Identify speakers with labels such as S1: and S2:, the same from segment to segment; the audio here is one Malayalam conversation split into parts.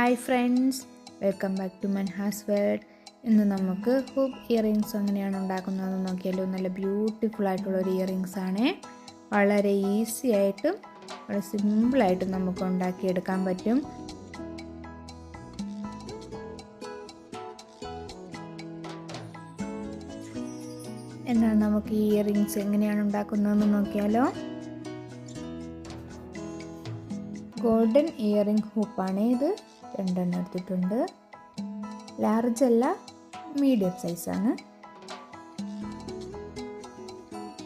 S1: Hi friends welcome back to Manhas world. ഇന്ന് നമുക്ക് ഹൂപ്പ് ഇയറിങ്സ് എങ്ങനെയാണ് ഉണ്ടാക്കുന്നതെന്ന് നോക്കിയാലോ നല്ല ബ്യൂട്ടിഫുൾ ആയിട്ടുള്ള ഒരു ഇയറിങ്സ് ആണ്. വളരെ ഈസി ആയിട്ടും വളരെ സിമ്പിളായിട്ടും നമുക്ക് ഉണ്ടാക്കിയെടുക്കാൻ പറ്റും. എന്നാൽ നമുക്ക് ഈ ഇയറിങ്സ് എങ്ങനെയാണ് ഉണ്ടാക്കുന്നതെന്ന് നോക്കിയാലോ. ഗോൾഡൻ ഇയറിംഗ് ഹൂപ്പാണ് ഇത്. രണ്ടെണ്ണം എടുത്തിട്ടുണ്ട്. ലാർജ് അല്ല മീഡിയം സൈസാണ്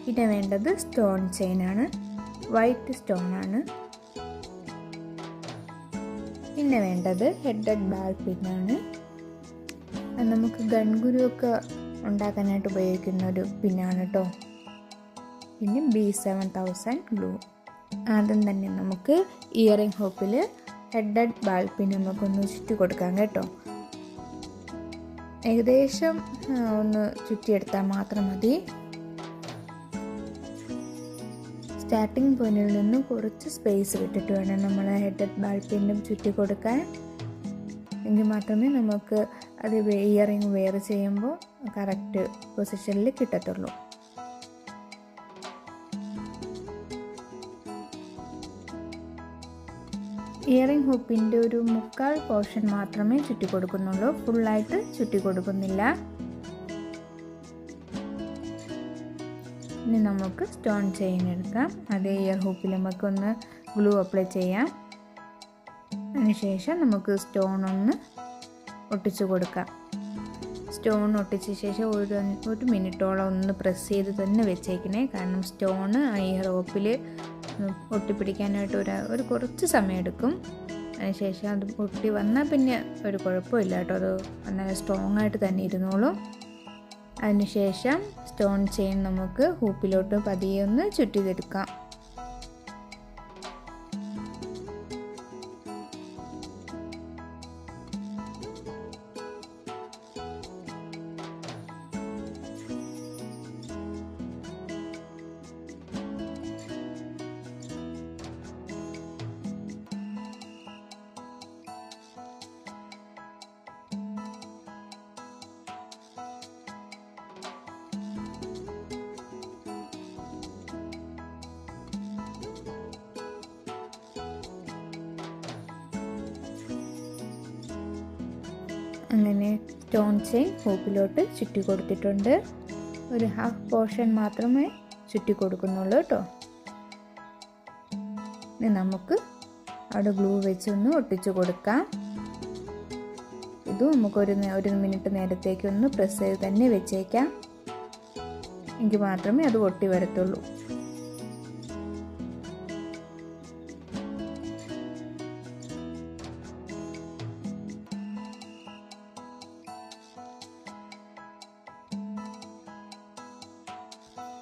S1: പിന്നെ വേണ്ടത് സ്റ്റോൺ ആണ്. വൈറ്റ് സ്റ്റോൺ ആണ്. പിന്നെ വേണ്ടത് ഹെഡഡ് ബാൾ പിന്നാണ് നമുക്ക് ഗൺഗുരു ഒക്കെ ഉണ്ടാക്കാനായിട്ട് ഉപയോഗിക്കുന്ന ഒരു പിന്നാണ് കേട്ടോ പിന്നെ ബി സെവൻ തൗസൻഡ് ഗ്ലൂ ആദ്യം തന്നെ നമുക്ക് ഇയറിംഗ് ഹോപ്പിൽ ഹെഡഡ് ബാൾ പിന്നെ നമുക്കൊന്ന് ചുറ്റി കൊടുക്കാം കേട്ടോ. ഏകദേശം ഒന്ന് ചുറ്റിയെടുത്താൽ മാത്രം മതി. സ്റ്റാർട്ടിംഗ് പോയിന്റിൽ നിന്ന് കുറച്ച് സ്പേസ് വിട്ടിട്ട് വേണം നമ്മൾ ഹെഡഡ് ബാൾ പിന്നും ചുറ്റി കൊടുക്കാൻ. എങ്കിൽ മാത്രമേ നമുക്ക് അത് ഇയറിങ് വെയർ ചെയ്യുമ്പോൾ കറക്റ്റ് പൊസിഷനിൽ കിട്ടത്തുള്ളൂ. ഇയറിംഗ് ഹുപ്പിന്റെ ഒരു മുക്കാൽ പോർഷൻ മാത്രമേ ചുറ്റി കൊടുക്കുന്നുള്ളൂ ഫുള്ളായിട്ട് ചുറ്റി കൊടുക്കുന്നില്ല ഇനി നമുക്ക് സ്റ്റോൺ ചെയിൻ എടുക്കാം. അതേ ഇയർ ഹൂപ്പിൽ നമുക്കൊന്ന് ഗ്ലൂ അപ്ലൈ ചെയ്യാം. അതിനുശേഷം നമുക്ക് സ്റ്റോൺ ഒന്ന് ഒട്ടിച്ചു കൊടുക്കാം. സ്റ്റോൺ ഒട്ടിച്ച ശേഷം ഒരു ഒരു മിനിറ്റോളം ഒന്ന് പ്രസ് ചെയ്ത് തന്നെ വെച്ചേക്കണേ. കാരണം സ്റ്റോണ് ഇയർ റോപ്പിൽ ഒട്ടിപ്പിടിക്കാനായിട്ട് ഒരു ഒരു കുറച്ച് സമയം എടുക്കും അതിനുശേഷം അത് ഒട്ടി വന്നാൽ പിന്നെ ഒരു കുഴപ്പമില്ല കേട്ടോ. അത് നല്ല സ്ട്രോങ് ആയിട്ട് തന്നെ ഇരുന്നോളും. അതിനുശേഷം സ്റ്റോൺ ചെയിൻ നമുക്ക് ഹൂപ്പിലോട്ട് പതിയെ ഒന്ന് ചുറ്റിതെടുക്കാം. അങ്ങനെ സ്റ്റോൺ ചെയിൻ ഹൂപ്പിലോട്ട് ചുറ്റി കൊടുത്തിട്ടുണ്ട്. ഒരു ഹാഫ് പോർഷൻ മാത്രമേ ചുറ്റി കൊടുക്കുന്നുള്ളൂ കേട്ടോ ഇനി നമുക്ക് അവിടെ ഗ്ലൂ വെച്ചൊന്ന് ഒട്ടിച്ചു കൊടുക്കാം. ഇത് നമുക്കൊരു ഒരു മിനിറ്റ് നേരത്തേക്ക് ഒന്ന് പ്രസ് ചെയ്ത് തന്നെ വെച്ചേക്കാം. എങ്കിൽ മാത്രമേ അത് ഒട്ടി വരത്തുള്ളൂ.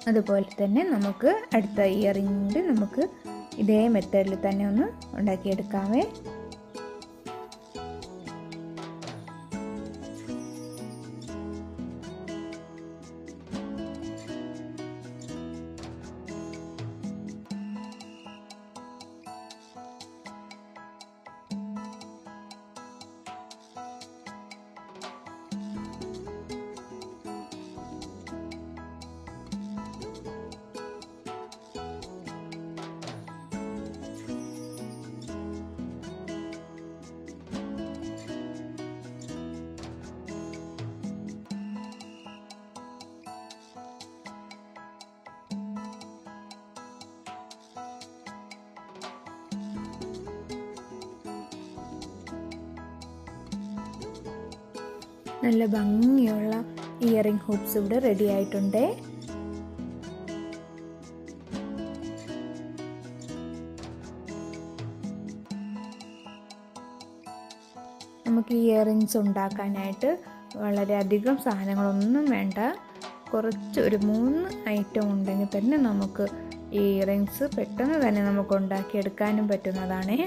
S1: അതുപോലെ തന്നെ നമുക്ക് അടുത്ത ഇയറിങ്ങിൽ നമുക്ക് ഇതേ മെത്തേഡിൽ തന്നെ ഒന്ന് ഉണ്ടാക്കിയെടുക്കാമേ നല്ല ഭംഗിയുള്ള ഇയറിംഗ് ഹൂപ്സ് ഇവിടെ റെഡി ആയിട്ടുണ്ട്. നമുക്ക് ഇയറിങ്സ് ഉണ്ടാക്കാനായിട്ട് വളരെയധികം സാധനങ്ങളൊന്നും വേണ്ട. കുറച്ച് ഒരു മൂന്ന് ഐറ്റം ഉണ്ടെങ്കിൽ തന്നെ നമുക്ക് ഇയറിങ്സ് പെട്ടെന്ന് തന്നെ നമുക്ക് ഉണ്ടാക്കിയെടുക്കാനും പറ്റുന്നതാണ്.